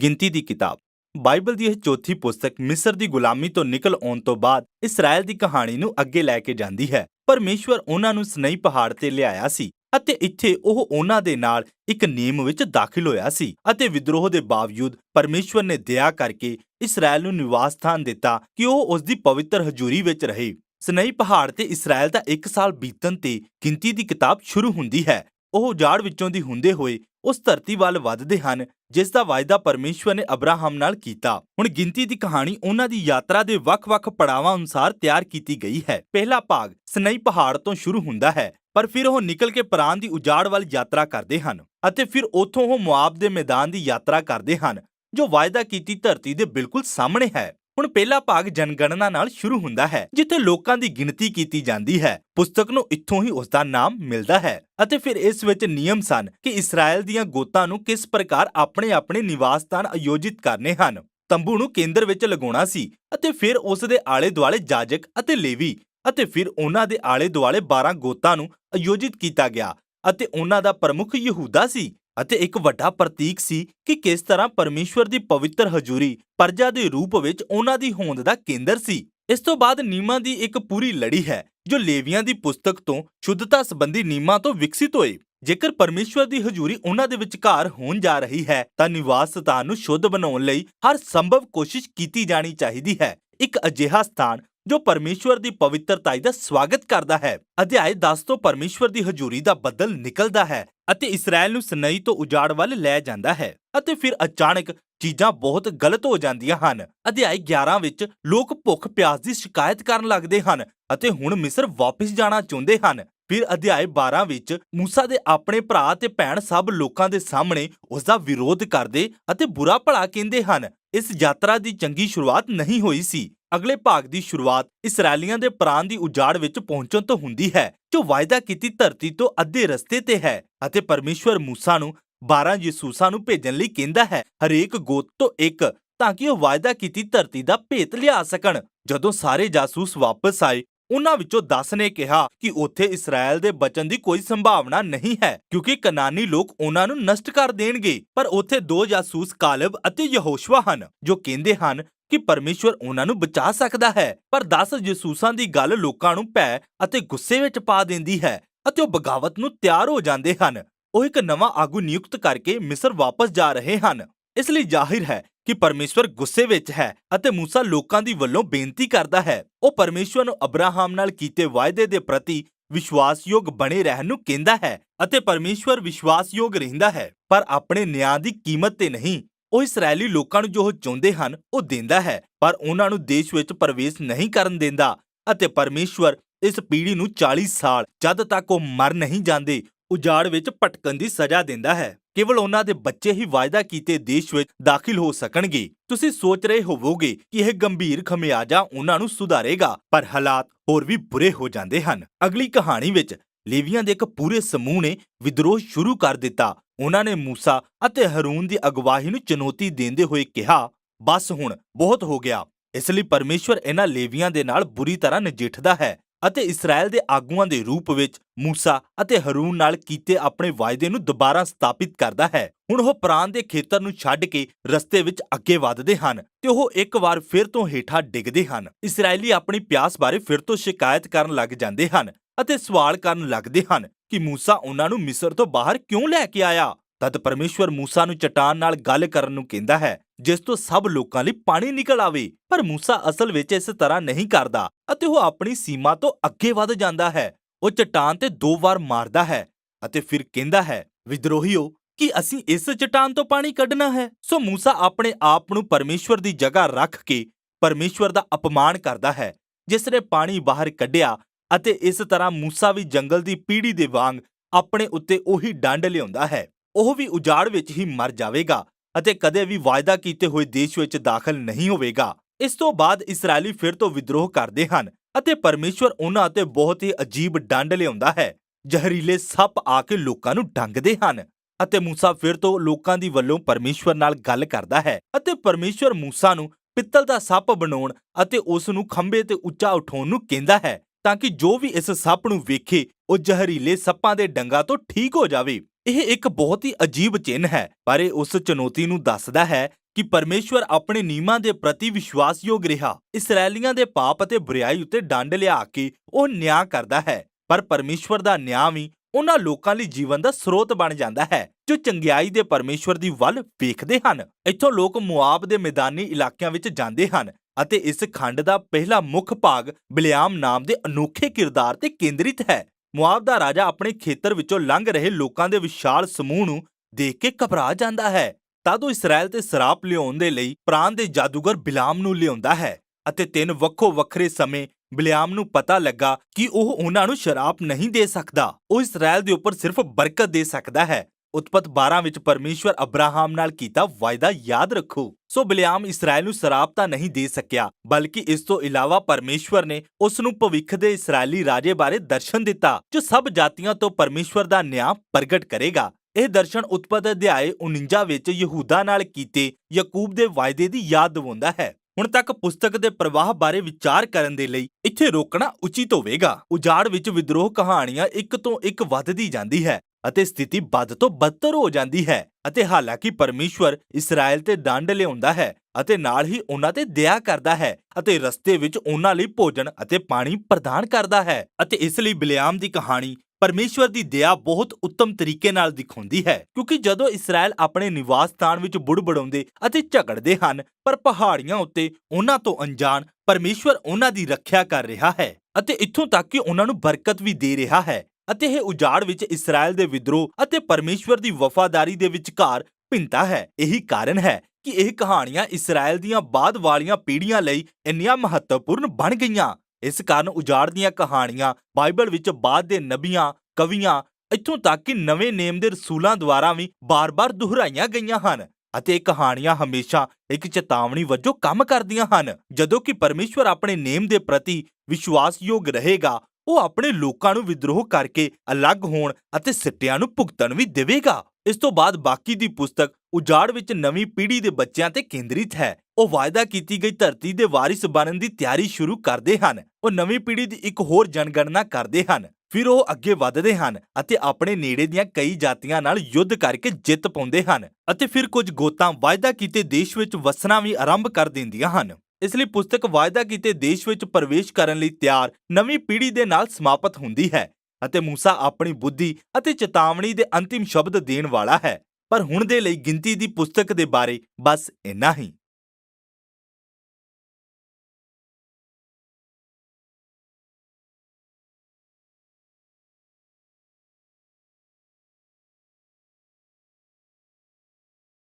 ਗਿਣਤੀ ਦੀ ਕਿਤਾਬ। ਬਾਈਬਲ ਦੀ ਇਹ ਚੌਥੀ ਪੁਸਤਕ ਮਿਸਰ ਦੀ ਗੁਲਾਮੀ ਤੋਂ ਨਿਕਲ ਆਉਣ ਤੋਂ ਬਾਅਦ ਇਸਰਾਇਲ ਦੀ ਕਹਾਣੀ ਨੂੰ ਅੱਗੇ ਲੈ ਕੇ ਜਾਂਦੀ ਹੈ। ਪਰਮੇਸ਼ਵਰ ਉਹਨਾਂ ਨੂੰ ਸਨਈ ਪਹਾੜ ਤੇ ਲਿਆਇਆ ਸੀ ਅਤੇ ਇੱਥੇ ਉਹ ਉਹਨਾਂ ਦੇ ਨਾਲ ਇੱਕ ਨਿਯਮ ਵਿੱਚ ਦਾਖਲ ਹੋਇਆ ਸੀ ਅਤੇ ਵਿਦਰੋਹ ਦੇ ਬਾਵਜੂਦ ਪਰਮੇਸ਼ਵਰ ਨੇ ਦਇਆ ਕਰਕੇ ਇਸਰਾਇਲ ਨੂੰ ਨਿਵਾਸ ਸਥਾਨ ਦਿੱਤਾ ਕਿ ਉਹ ਉਸ ਦੀ ਪਵਿੱਤਰ ਹਜ਼ੂਰੀ ਵਿੱਚ ਰਹੇ। ਸਨਈ ਪਹਾੜ ਤੇ ਇਸਰਾਇਲ ਦਾ 1 ਸਾਲ ਬੀਤਣ ਤੇ ਗਿਣਤੀ ਦੀ ਕਿਤਾਬ ਸ਼ੁਰੂ ਹੁੰਦੀ ਹੈ। ਉਹ ਉਜਾੜ ਵਿੱਚੋਂ ਦੀ ਹੁੰਦੇ ਹੋਏ ਉਸ ਧਰਤੀ ਵੱਲ ਵੱਧਦੇ ਹਨ, ਜਿਸ ਦਾ ਵਾਅਦਾ ਪਰਮੇਸ਼ਵਰ ਨੇ ਅਬਰਾਹਮ ਨਾਲ ਕੀਤਾ। ਹੁਣ ਗਿਣਤੀ ਦੀ ਕਹਾਣੀ ਉਹਨਾਂ ਦੀ ਯਾਤਰਾ ਦੇ ਵੱਖ-ਵੱਖ ਪੜਾਵਾਂ ਅਨੁਸਾਰ ਤਿਆਰ ਕੀਤੀ ਗਈ ਹੈ। ਪਹਿਲਾ ਭਾਗ, ਸਨਈ ਪਹਾੜ ਤੋਂ ਸ਼ੁਰੂ ਹੁੰਦਾ ਹੈ, ਪਰ ਫਿਰ ਉਹ ਨਿਕਲ ਕੇ ਪ੍ਰਾਨ ਦੀ ਉਜਾੜ ਵੱਲ ਯਾਤਰਾ ਕਰਦੇ ਹਨ ਅਤੇ ਫਿਰ ਉੱਥੋਂ ਉਹ ਮੁਆਬ ਦੇ ਮੈਦਾਨ ਦੀ ਯਾਤਰਾ ਕਰਦੇ ਹਨ, ਜੋ ਵਾਅਦਾ ਕੀਤੀ ਧਰਤੀ ਦੇ ਬਿਲਕੁਲ ਸਾਹਮਣੇ ਹੈ। ਹੁਣ ਪਹਿਲਾ ਭਾਗ ਜਨਗਣਨਾ ਨਾਲ ਸ਼ੁਰੂ ਹੁੰਦਾ ਹੈ, ਜਿੱਥੇ ਲੋਕਾਂ ਦੀ ਗਿਣਤੀ ਕੀਤੀ ਜਾਂਦੀ ਹੈ। ਪੁਸਤਕ ਨੂੰ ਇੱਥੋਂ ਹੀ ਉਸ ਦਾ ਨਾਮ ਮਿਲਦਾ ਹੈ ਅਤੇ ਫਿਰ ਇਸ ਵਿੱਚ ਨਿਯਮ ਸਨ ਕਿ ਇਸਰਾਇਲ ਦੀਆਂ ਗੋਤਾਂ ਨੂੰ ਕਿਸ ਪ੍ਰਕਾਰ ਆਪਣੇ ਆਪਣੇ ਨਿਵਾਸ ਸਥਾਨ ਆਯੋਜਿਤ ਕਰਨੇ ਹਨ। ਤੰਬੂ ਨੂੰ ਕੇਂਦਰ ਵਿੱਚ ਲਗਾਉਣਾ ਸੀ ਅਤੇ ਫਿਰ ਉਸ ਦੇ ਆਲੇ ਦੁਆਲੇ ਜਾਜਕ ਅਤੇ ਲੇਵੀ ਅਤੇ ਫਿਰ ਉਹਨਾਂ ਦੇ ਆਲੇ ਦੁਆਲੇ 12 ਗੋਤਾਂ ਨੂੰ ਆਯੋਜਿਤ ਕੀਤਾ ਗਿਆ ਅਤੇ ਉਹਨਾਂ ਦਾ ਪ੍ਰਮੁੱਖ ਯਹੂਦਾ ਸੀ ਅਤੇ ਇੱਕ ਵੱਡਾ ਪ੍ਰਤੀਕ ਸੀ ਕਿ ਕਿਸ ਤਰ੍ਹਾਂ ਪਰਮੇਸ਼ਵਰ ਦੀ ਪਵਿੱਤਰ ਹਜ਼ੂਰੀ ਪਰਜਾ ਦੇ ਰੂਪ ਵਿੱਚ ਉਹਨਾਂ ਦੀ ਹੋਂਦ ਦਾ ਕੇਂਦਰ ਸੀ। ਇਸ ਤੋਂ ਬਾਅਦ ਨੀਮਾਂ ਦੀ ਇੱਕ ਪੂਰੀ ਲੜੀ ਹੈ, ਜੋ ਲੇਵੀਆਂ ਦੀ ਪੁਸਤਕ ਤੋਂ ਸ਼ੁੱਧਤਾ ਸੰਬੰਧੀ ਨੀਮਾਂ ਤੋਂ ਵਿਕਸਿਤ ਹੋਏ ਜੇਕਰ ਪਰਮੇਸ਼ਵਰ ਦੀ ਹਜ਼ੂਰੀ ਉਹਨਾਂ ਦੇ ਵਿਚਕਾਰ ਹੋਣ ਜਾ ਰਹੀ ਹੈ, ਤਾਂ ਨਿਵਾਸ ਸਥਾਨ ਨੂੰ ਸ਼ੁੱਧ ਬਣਾਉਣ ਲਈ ਹਰ ਸੰਭਵ ਕੋਸ਼ਿਸ਼ ਕੀਤੀ ਜਾਣੀ ਚਾਹੀਦੀ ਹੈ। ਇੱਕ ਅਜਿਹਾ ਸਥਾਨ ਜੋ ਪਰਮੇਸ਼ਵਰ ਦੀ ਪਵਿੱਤਰਤਾ ਦਾ ਸਵਾਗਤ ਕਰਦਾ ਹੈ। ਅਧਿਆਇ 10 ਤੋਂ ਪਰਮੇਸ਼ਵਰ ਦੀ ਹਜ਼ੂਰੀ ਦਾ ਬੱਦਲ ਨਿਕਲਦਾ ਹੈ ਅਤੇ ਇਸਰਾਇਲ ਨੂੰ ਸਨਈ ਤੋਂ ਉਜਾੜ ਵੱਲ ਲੈ ਜਾਂਦਾ ਹੈ ਅਤੇ ਫਿਰ ਅਚਾਨਕ ਚੀਜ਼ਾਂ ਬਹੁਤ ਗਲਤ ਹੋ ਜਾਂਦੀਆਂ ਹਨ। ਅਧਿਆਇ 11 ਵਿੱਚ ਲੋਕ ਭੁੱਖ ਪਿਆਸ ਦੀ ਸ਼ਿਕਾਇਤ ਕਰਨ ਲੱਗਦੇ ਹਨ ਅਤੇ ਹੁਣ ਮਿਸਰ ਵਾਪਸ ਜਾਣਾ ਚਾਹੁੰਦੇ ਹਨ। ਫਿਰ ਅਧਿਆਇ 12 ਵਿੱਚ ਮੂਸਾ ਦੇ ਆਪਣੇ ਭਰਾ ਤੇ ਭੈਣ ਸਭ ਲੋਕਾਂ ਦੇ ਸਾਹਮਣੇ ਉਸ ਦਾ ਵਿਰੋਧ ਕਰਦੇ ਅਤੇ ਬੁਰਾ ਭਲਾ ਕਹਿੰਦੇ ਹਨ। ਇਸ ਯਾਤਰਾ ਦੀ ਚੰਗੀ ਸ਼ੁਰੂਆਤ ਨਹੀਂ ਹੋਈ ਸੀ। ਅਗਲੇ ਭਾਗ ਦੀ ਸ਼ੁਰੂਆਤ ਇਸرائیਲੀਆਂ ਦੇ ਪ੍ਰਾਣ ਦੀ ਉਜਾੜ ਵਿੱਚ ਪਹੁੰਚਣ ਤੋਂ ਹੁੰਦੀ ਹੈ, ਜੋ ਵਾਅਦਾ ਕੀਤੀ ਧਰਤੀ ਤੋਂ ਅੱਧੇ ਰਸਤੇ ਤੇ ਹੈ ਅਤੇ ਪਰਮੇਸ਼ਵਰ ਮੂਸਾ ਨੂੰ 12 ਯਿਸੂਸਾਂ ਨੂੰ ਭੇਜਣ ਲਈ ਕਹਿੰਦਾ ਹੈ, ਹਰੇਕ ਗੋਤ ਤੋਂ ਇੱਕ, ਤਾਂ ਕਿ ਉਹ ਵਾਅਦਾ ਕੀਤੀ ਧਰਤੀ ਦਾ ਭੇਤ ਲਿਆ ਸਕਣ। ਜਦੋਂ ਸਾਰੇ ਜਾਸੂਸ ਵਾਪਸ ਆਏ, ਉਹਨਾਂ ਵਿੱਚੋਂ 10 ਨੇ ਕਿਹਾ ਕਿ ਉੱਥੇ ਇਸਰਾਇਲ ਦੇ ਬਚਨ ਦੀ ਕੋਈ ਸੰਭਾਵਨਾ ਨਹੀਂ ਹੈ, ਕਿਉਂਕਿ ਕਨਾਨੀ ਲੋਕ ਉਹਨਾਂ ਨੂੰ ਨਸ਼ਟ ਕਰ ਦੇਣਗੇ। ਪਰ ਉੱਥੇ ਦੋ ਜਾਸੂਸ ਕਾਲਬ ਅਤੇ ਯਹੋਸ਼ਵਾ ਹਨ, ਜੋ ਕਹਿੰਦੇ ਹਨ ਕਿ ਪਰਮੇਸ਼ਵਰ ਉਹਨਾਂ ਨੂੰ ਬਚਾ ਸਕਦਾ ਹੈ। ਪਰ 10 ਜਸੂਸਾਂ ਦੀ ਗੱਲ ਲੋਕਾਂ ਨੂੰ ਭੈ ਅਤੇ ਗੁੱਸੇ ਵਿੱਚ ਪਾ ਦਿੰਦੀ ਹੈ ਅਤੇ ਉਹ ਬਗਾਵਤ ਨੂੰ ਤਿਆਰ ਹੋ ਜਾਂਦੇ ਹਨ। ਉਹ ਇੱਕ ਨਵਾਂ ਆਗੂ ਨਿਯੁਕਤ ਕਰਕੇ ਮਿਸਰ ਵਾਪਸ ਜਾ ਰਹੇ ਹਨ। ਇਸ ਲਈ ਜ਼ਾਹਿਰ ਹੈ ਕਿ ਪਰਮੇਸ਼ਵਰ ਗੁੱਸੇ ਵਿੱਚ ਹੈ ਅਤੇ ਮੂਸਾ ਲੋਕਾਂ ਦੀ ਵੱਲੋਂ ਬੇਨਤੀ ਕਰਦਾ ਹੈ। ਉਹ ਪਰਮੇਸ਼ਵਰ ਨੂੰ ਅਬਰਾਹਮ ਨਾਲ ਕੀਤੇ ਵਾਅਦੇ ਦੇ ਪ੍ਰਤੀ ਵਿਸ਼ਵਾਸਯੋਗ ਬਣੇ ਰਹਿਣ ਨੂੰ ਕਹਿੰਦਾ ਹੈ ਅਤੇ ਪਰਮੇਸ਼ਵਰ ਵਿਸ਼ਵਾਸਯੋਗ ਰਹਿੰਦਾ ਹੈ, ਪਰ ਆਪਣੇ ਨਿਆਂ ਦੀ ਕੀਮਤ ਤੇ ਨਹੀਂ। ਉਹ ਇਸرائیਲੀ ਲੋਕਾਂ ਨੂੰ ਜੋ ਚਾਹੁੰਦੇ ਹਨ, ਉਹ ਦਿੰਦਾ ਹੈ, ਪਰ ਉਹਨਾਂ ਨੂੰ ਦੇਸ਼ ਵਿੱਚ ਪ੍ਰਵੇਸ਼ ਨਹੀਂ ਕਰਨ ਦਿੰਦਾ ਅਤੇ ਪਰਮੇਸ਼ਵਰ ਇਸ ਪੀੜ੍ਹੀ ਨੂੰ 40 ਸਾਲ ਜਦ ਤੱਕ ਉਹ ਮਰ ਨਹੀਂ ਜਾਂਦੇ, ਉਜਾੜ ਵਿੱਚ ਭਟਕਣ ਦੀ ਸਜ਼ਾ ਦਿੰਦਾ ਹੈ। ਕੇਵਲ ਉਹਨਾਂ ਦੇ ਬੱਚੇ ਹੀ ਵਾਅਦਾ ਕੀਤੇ ਦੇਸ਼ ਵਿੱਚ ਦਾਖਲ ਹੋ ਸਕਣਗੇ। ਤੁਸੀਂ ਸੋਚ ਰਹੇ ਹੋਵੋਗੇ ਕਿ ਇਹ ਗੰਭੀਰ ਖਮਿਆਜਾ ਉਹਨਾਂ ਨੂੰ ਸੁਧਾਰੇਗਾ, ਪਰ ਹਾਲਾਤ ਹੋਰ ਵੀ ਬੁਰੇ ਹੋ ਜਾਂਦੇ ਹਨ। ਅਗਲੀ ਕਹਾਣੀ ਵਿੱਚ ਲੇਵੀਆਂ ਦੇ ਇੱਕ ਪੂਰੇ ਸਮੂਹ ਨੇ ਵਿਦਰੋਹ ਸ਼ੁਰੂ ਕਰ ਦਿੱਤਾ। ਉਹਨਾਂ ਨੇ موسی ਅਤੇ ਹਰੂਨ ਦੀ ਅਗਵਾਈ ਨੂੰ ਚੁਣੌਤੀ ਦਿੰਦੇ ਹੋਏ ਕਿਹਾ, ਬਸ ਹੁਣ ਬਹੁਤ ਹੋ ਗਿਆ। ਇਸ ਲਈ ਪਰਮੇਸ਼ਵਰ ਇਹਨਾਂ ਲੇਵੀਆਂ ਦੇ ਨਾਲ ਬੁਰੀ ਤਰ੍ਹਾਂ ਨਜਿੱਠਦਾ ਹੈ ਅਤੇ ਇਸਰਾਇਲ ਦੇ ਆਗੂਆਂ ਦੇ ਰੂਪ ਵਿੱਚ موسی ਅਤੇ ਹਰੂਨ ਨਾਲ ਕੀਤੇ ਆਪਣੇ ਵਾਅਦੇ ਨੂੰ ਦੁਬਾਰਾ ਸਥਾਪਿਤ ਕਰਦਾ ਹੈ। ਹੁਣ ਉਹ ਪ੍ਰਾਨ ਦੇ ਖੇਤਰ ਨੂੰ ਛੱਡ ਕੇ ਰਸਤੇ ਵਿੱਚ ਅੱਗੇ ਵਧਦੇ ਹਨ ਤੇ ਉਹ ਇੱਕ ਵਾਰ ਫਿਰ ਤੋਂ ਹੇਠਾਂ ਡਿੱਗਦੇ ਹਨ। ਇਸرائیਲੀ ਆਪਣੀ ਪਿਆਸ ਬਾਰੇ ਫਿਰ ਤੋਂ ਸ਼ਿਕਾਇਤ ਕਰਨ ਲੱਗ ਜਾਂਦੇ ਹਨ ਅਤੇ ਸਵਾਲ ਕਰਨ ਲੱਗਦੇ ਹਨ ਕਿ موسی ਉਹਨਾਂ ਨੂੰ ਮਿਸਰ ਤੋਂ ਬਾਹਰ ਕਿਉਂ ਲੈ ਕੇ ਆਇਆ ਤਦ ਪਰਮੇਸ਼ਵਰ موسی ਨੂੰ ਚਟਾਨ ਨਾਲ ਗੱਲ ਕਰਨ ਨੂੰ ਕਹਿੰਦਾ ਹੈ ਜਿਸ ਤੋਂ ਸਭ ਲੋਕਾਂ ਲਈ ਪਾਣੀ ਨਿਕਲ ਆਵੇ ਪਰ موسی ਅਸਲ ਵਿੱਚ ਇਸ ਤਰ੍ਹਾਂ ਨਹੀਂ ਕਰਦਾ ਅਤੇ ਉਹ ਆਪਣੀ ਸੀਮਾ ਤੋਂ ਅੱਗੇ ਵਧ ਜਾਂਦਾ ਹੈ ਉਹ ਚਟਾਨ ਤੇ ਦੋ ਵਾਰ ਮਾਰਦਾ ਹੈ ਅਤੇ ਫਿਰ ਕਹਿੰਦਾ ਹੈ ਵਿਦਰੋਹੀਓ ਕਿ ਅਸੀਂ ਇਸ ਚਟਾਨ ਤੋਂ ਪਾਣੀ ਕੱਢਣਾ ਹੈ ਸੋ موسی ਆਪਣੇ ਆਪ ਨੂੰ ਪਰਮੇਸ਼ਵਰ ਦੀ ਜਗ੍ਹਾ ਰੱਖ ਕੇ ਪਰਮੇਸ਼ਵਰ ਦਾ ਅਪਮਾਨ ਕਰਦਾ ਹੈ ਜਿਸ ਨੇ ਪਾਣੀ ਬਾਹਰ ਕੱਢਿਆ ਅਤੇ ਇਸ ਤਰ੍ਹਾਂ ਮੂਸਾ ਵੀ ਜੰਗਲ ਦੀ ਪੀੜੀ ਦੇ ਵਾਂਗ ਆਪਣੇ ਉੱਤੇ ਉਹੀ ਡੰਡ ਲਿਆਉਂਦਾ ਹੈ। ਉਹ ਵੀ ਉਜਾੜ ਵਿੱਚ ਹੀ ਮਰ ਜਾਵੇਗਾ ਅਤੇ ਕਦੇ ਵੀ ਵਾਅਦਾ ਕੀਤੇ ਹੋਏ ਦੇਸ਼ ਵਿੱਚ ਦਾਖਲ ਨਹੀਂ ਹੋਵੇਗਾ। ਇਸ ਤੋਂ ਬਾਅਦ ਇਸرائیਲੀ ਫਿਰ ਤੋਂ ਵਿਦਰੋਹ ਕਰਦੇ ਹਨ ਅਤੇ ਪਰਮੇਸ਼ਵਰ ਉਹਨਾਂ ਉੱਤੇ ਬਹੁਤ ਹੀ ਅਜੀਬ ਡੰਡ ਲਿਆਉਂਦਾ ਹੈ। ਜ਼ਹਿਰੀਲੇ ਸੱਪ ਆ ਕੇ ਲੋਕਾਂ ਨੂੰ ਡੰਗਦੇ ਹਨ ਅਤੇ ਮੂਸਾ ਫਿਰ ਤੋਂ ਲੋਕਾਂ ਦੀ ਵੱਲੋਂ ਪਰਮੇਸ਼ਵਰ ਨਾਲ ਗੱਲ ਕਰਦਾ ਹੈ ਅਤੇ ਪਰਮੇਸ਼ਵਰ ਮੂਸਾ ਨੂੰ ਪਿੱਤਲ ਦਾ ਸੱਪ ਬਣਾਉਣ ਅਤੇ ਉਸ ਨੂੰ ਖੰਭੇ ਤੇ ਉੱਚਾ ਉਠਾਉਣ ਨੂੰ ਕਹਿੰਦਾ ਹੈ। ਤਾਂ ਕਿ ਜੋ ਵੀ ਇਸ ਸੱਪ ਨੂੰ ਵੇਖੇ, ਉਹ ਜ਼ਹਿਰੀਲੇ ਸੱਪਾਂ ਦੇ ਡੰਗਾ ਤੋਂ ਠੀਕ ਹੋ ਜਾਵੇ। ਇਹ ਇੱਕ ਬਹੁਤ ਹੀ ਅਜੀਬ ਚਿੰਨ ਹੈ, ਪਰ ਇਹ ਉਸ ਚੁਣੌਤੀ ਨੂੰ ਦੱਸਦਾ ਹੈ ਕਿ ਪਰਮੇਸ਼ਵਰ ਆਪਣੇ ਨਿਯਮਾਂ ਦੇ ਪ੍ਰਤੀ ਵਿਸ਼ਵਾਸਯੋਗ ਰਿਹਾ। ਇਸرائیਲੀਆਂ ਦੇ ਪਾਪ ਅਤੇ ਬੁਰਾਈ ਉੱਤੇ ਡੰਡ ਲਿਆ ਕੇ ਉਹ ਨਿਆਂ ਕਰਦਾ ਹੈ, ਪਰ ਪਰਮੇਸ਼ਵਰ ਦਾ ਨਿਆਂ ਵੀ ਉਹਨਾਂ ਲੋਕਾਂ ਲਈ ਜੀਵਨ ਦਾ ਸਰੋਤ ਬਣ ਜਾਂਦਾ ਹੈ, ਜੋ ਚੰਗਿਆਈ ਦੇ ਪਰਮੇਸ਼ਵਰ ਦੀ ਵੱਲ ਵੇਖਦੇ ਹਨ। ਇੱਥੋਂ ਲੋਕ ਮੁਆਬ ਦੇ ਮੈਦਾਨੀ ਇਲਾਕਿਆਂ ਵਿੱਚ ਜਾਂਦੇ ਹਨ ਅਤੇ ਇਸ ਖੰਡ ਦਾ ਪਹਿਲਾ ਮੁੱਖ ਭਾਗ ਬਿਲਿਆਮ ਨਾਮ ਦੇ ਅਨੋਖੇ ਕਿਰਦਾਰ ਤੇ ਕੇਂਦਰਿਤ ਹੈ। ਮੁਆਬ ਦਾ ਰਾਜਾ ਆਪਣੇ ਖੇਤਰ ਵਿੱਚੋਂ ਲੰਘ ਰਹੇ ਲੋਕਾਂ ਦੇ ਵਿਸ਼ਾਲ ਸਮੂਹ ਨੂੰ ਦੇਖ ਕੇ ਘਬਰਾ ਜਾਂਦਾ ਹੈ। ਤਦ ਉਹ ਇਸਰਾਇਲ ਤੇ ਸਰਾਪ ਲਿਆਉਣ ਦੇ ਲਈ ਪ੍ਰਾਣ ਦੇ ਜਾਦੂਗਰ ਬਿਲਾਮ ਨੂੰ ਲਿਆਉਂਦਾ ਹੈ ਅਤੇ ਤਿੰਨ ਵੱਖੋ ਵੱਖਰੇ ਸਮੇਂ ਬਿਲਿਆਮ ਨੂੰ ਪਤਾ ਲੱਗਾ ਕਿ ਉਹ ਉਹਨਾਂ ਨੂੰ ਸ਼ਰਾਪ ਨਹੀਂ ਦੇ ਸਕਦਾ। ਉਹ ਇਸਰਾਇਲ ਦੇ ਉੱਪਰ ਸਿਰਫ ਬਰਕਤ ਦੇ ਸਕਦਾ ਹੈ। ਉਤਪਤ 12 ਵਿੱਚ ਪਰਮੇਸ਼ਵਰ ਅਬਰਾਹਮ ਨਾਲ ਕੀਤਾ ਵਾਅਦਾ ਯਾਦ ਰੱਖੋ। ਸੋ ਬਿਲਿਆਮ ਇਸਰਾਇਲ ਨੂੰ ਸਰਾਪ ਤਾਂ ਨਹੀਂ ਦੇ ਸਕਿਆ, ਬਲਕਿ ਇਸ ਤੋਂ ਇਲਾਵਾ ਪਰਮੇਸ਼ਵਰ ਨੇ ਉਸ ਨੂੰ ਭਵਿੱਖ ਦੇ ਇਸرائیਲੀ ਰਾਜੇ ਬਾਰੇ ਦਰਸ਼ਨ ਦਿੱਤਾ, ਜੋ ਸਭ ਜਾਤੀਆਂ ਤੋਂ ਪਰਮੇਸ਼ਵਰ ਦਾ ਨਿਆਂ ਪ੍ਰਗਟ ਕਰੇਗਾ। ਇਹ ਦਰਸ਼ਨ ਉਤਪਤ ਅਧਿਆਏ 49 ਵਿੱਚ ਯਹੂਦਾ ਨਾਲ ਕੀਤੇ ਯਾਕੂਬ ਦੇ ਵਾਅਦੇ ਦੀ ਯਾਦ ਦਿਵਾਉਂਦਾ ਹੈ। ਹੁਣ ਤੱਕ ਪੁਸਤਕ ਦੇ ਪ੍ਰਵਾਹ ਬਾਰੇ ਵਿਚਾਰ ਕਰਨ ਦੇ ਲਈ ਇੱਥੇ ਰੋਕਣਾ ਉਚਿਤ ਹੋਵੇਗਾ। ਉਜਾੜ ਵਿੱਚ ਵਿਦਰੋਹ ਕਹਾਣੀਆਂ ਇੱਕ ਤੋਂ ਇੱਕ ਵੱਧਦੀ ਜਾਂਦੀ ਹੈ। ਅਤੇ ਸਥਿਤੀ ਵੱਧ ਤੋਂ ਬਦਤਰ ਹੋ ਜਾਂਦੀ ਹੈ ਅਤੇ ਹਾਲਾਂਕਿ ਪਰਮੇਸ਼ਵਰ ਇਸਰਾਇਲ ਤੇ ਡੰਡ ਲਿਆਉਂਦਾ ਹੈ ਅਤੇ ਨਾਲ ਹੀ ਉਹਨਾਂ ਤੇ ਦਇਆ ਕਰਦਾ ਹੈ ਅਤੇ ਰਸਤੇ ਵਿੱਚ ਉਹਨਾਂ ਲਈ ਭੋਜਨ ਅਤੇ ਪਾਣੀ ਪ੍ਰਦਾਨ ਕਰਦਾ ਹੈ ਅਤੇ ਇਸ ਲਈ ਬਿਲਿਆਮ ਦੀ ਕਹਾਣੀ ਪਰਮੇਸ਼ਵਰ ਦੀ ਦਇਆ ਬਹੁਤ ਉੱਤਮ ਤਰੀਕੇ ਨਾਲ ਦਿਖਾਉਂਦੀ ਹੈ ਕਿਉਂਕਿ ਜਦੋਂ ਇਸਰਾਇਲ ਆਪਣੇ ਨਿਵਾਸ ਸਥਾਨ ਵਿੱਚ ਬੁੜਬੜਾਉਂਦੇ ਅਤੇ ਝਗੜਦੇ ਹਨ, ਪਰ ਪਹਾੜੀਆਂ ਉੱਤੇ ਉਹਨਾਂ ਤੋਂ ਅਣਜਾਣ ਪਰਮੇਸ਼ਵਰ ਉਹਨਾਂ ਦੀ ਰੱਖਿਆ ਕਰ ਰਿਹਾ ਹੈ ਅਤੇ ਇੱਥੋਂ ਤੱਕ ਕਿ ਉਹਨਾਂ ਨੂੰ ਬਰਕਤ ਵੀ ਦੇ ਰਿਹਾ ਹੈ। ਅਤੇ ਇਹ ਉਜਾੜ ਵਿੱਚ ਇਸਰਾਇਲ ਦੇ ਵਿਦਰੋਹ ਅਤੇ ਪਰਮੇਸ਼ਵਰ ਦੀ ਵਫਾਦਾਰੀ ਦੇ ਵਿਚਕਾਰ ਭਿੰਨਤਾ ਹੈ। ਇਹੀ ਕਾਰਨ ਹੈ ਕਿ ਇਹ ਕਹਾਣੀਆਂ ਇਸਰਾਇਲ ਦੀਆਂ ਬਾਅਦ ਵਾਲੀਆਂ ਪੀੜ੍ਹੀਆਂ ਲਈ ਇੰਨੀਆਂ ਮਹੱਤਵਪੂਰਨ ਬਣ ਗਈਆਂ। ਇਸ ਕਾਰਨ ਉਜਾੜ ਦੀਆਂ ਕਹਾਣੀਆਂ ਬਾਈਬਲ ਵਿੱਚ ਬਾਅਦ ਦੇ ਨਬੀਆਂ, ਕਵੀਆਂ, ਇੱਥੋਂ ਤੱਕ ਕਿ ਨਵੇਂ ਨੇਮ ਦੇ ਰਸੂਲਾਂ ਦੁਆਰਾ ਵੀ ਬਾਰ-ਬਾਰ ਦੁਹਰਾਈਆਂ ਗਈਆਂ ਹਨ ਅਤੇ ਇਹ ਕਹਾਣੀਆਂ ਹਮੇਸ਼ਾ ਇੱਕ ਚੇਤਾਵਨੀ ਵਜੋਂ ਕੰਮ ਕਰਦੀਆਂ ਹਨ। ਜਦੋਂ ਕਿ ਪਰਮੇਸ਼ਵਰ ਆਪਣੇ ਨੇਮ ਦੇ ਪ੍ਰਤੀ ਵਿਸ਼ਵਾਸਯੋਗ ਰਹੇਗਾ ਉਹ ਆਪਣੇ ਲੋਕਾਂ ਨੂੰ ਵਿਦਰੋਹ ਕਰਕੇ ਅਲੱਗ ਹੋਣ ਅਤੇ ਸਿੱਟਿਆਂ ਨੂੰ ਭੁਗਤਣ ਵੀ ਦੇਵੇਗਾ। ਇਸ ਤੋਂ ਬਾਅਦ ਬਾਕੀ ਦੀ ਪੁਸਤਕ ਉਜਾੜ ਵਿੱਚ ਨਵੀਂ ਪੀੜ੍ਹੀ ਦੇ ਬੱਚਿਆਂ ਤੇ ਕੇਂਦਰਿਤ ਹੈ। ਉਹ ਵਾਅਦਾ ਕੀਤੀ ਗਈ ਧਰਤੀ ਦੇ ਵਾਰਿਸ ਬਣਨ ਦੀ ਤਿਆਰੀ ਸ਼ੁਰੂ ਕਰਦੇ ਹਨ। ਉਹ ਨਵੀਂ ਪੀੜ੍ਹੀ ਦੀ ਇੱਕ ਹੋਰ ਜਨਗਣਨਾ ਕਰਦੇ ਹਨ। ਫਿਰ ਉਹ ਅੱਗੇ ਵਧਦੇ ਹਨ ਅਤੇ ਆਪਣੇ ਨੇੜੇ ਦੀਆਂ ਕਈ ਜਾਤੀਆਂ ਨਾਲ ਯੁੱਧ ਕਰਕੇ ਜਿੱਤ ਪਾਉਂਦੇ ਹਨ ਅਤੇ ਫਿਰ ਕੁਝ ਗੋਤਾਂ ਵਾਅਦਾ ਕੀਤੇ ਦੇਸ਼ ਵਿੱਚ ਵਸਣਾ ਵੀ ਆਰੰਭ ਕਰ ਦਿੰਦੀਆਂ ਹਨ। ਇਸ ਲਈ ਪੁਸਤਕ ਵਾਅਦਾ ਕੀਤੇ ਦੇਸ਼ ਵਿੱਚ ਪ੍ਰਵੇਸ਼ ਕਰਨ ਲਈ ਤਿਆਰ ਨਵੀਂ ਪੀੜ੍ਹੀ ਦੇ ਨਾਲ ਸਮਾਪਤ ਹੁੰਦੀ ਹੈ ਅਤੇ ਮੂਸਾ ਆਪਣੀ ਬੁੱਧੀ ਅਤੇ ਚੇਤਾਵਨੀ ਦੇ ਅੰਤਿਮ ਸ਼ਬਦ ਦੇਣ ਵਾਲਾ ਹੈ। ਪਰ ਹੁਣ ਦੇ ਲਈ ਗਿਣਤੀ ਦੀ ਪੁਸਤਕ ਦੇ ਬਾਰੇ ਬਸ ਇੰਨਾ ਹੀ।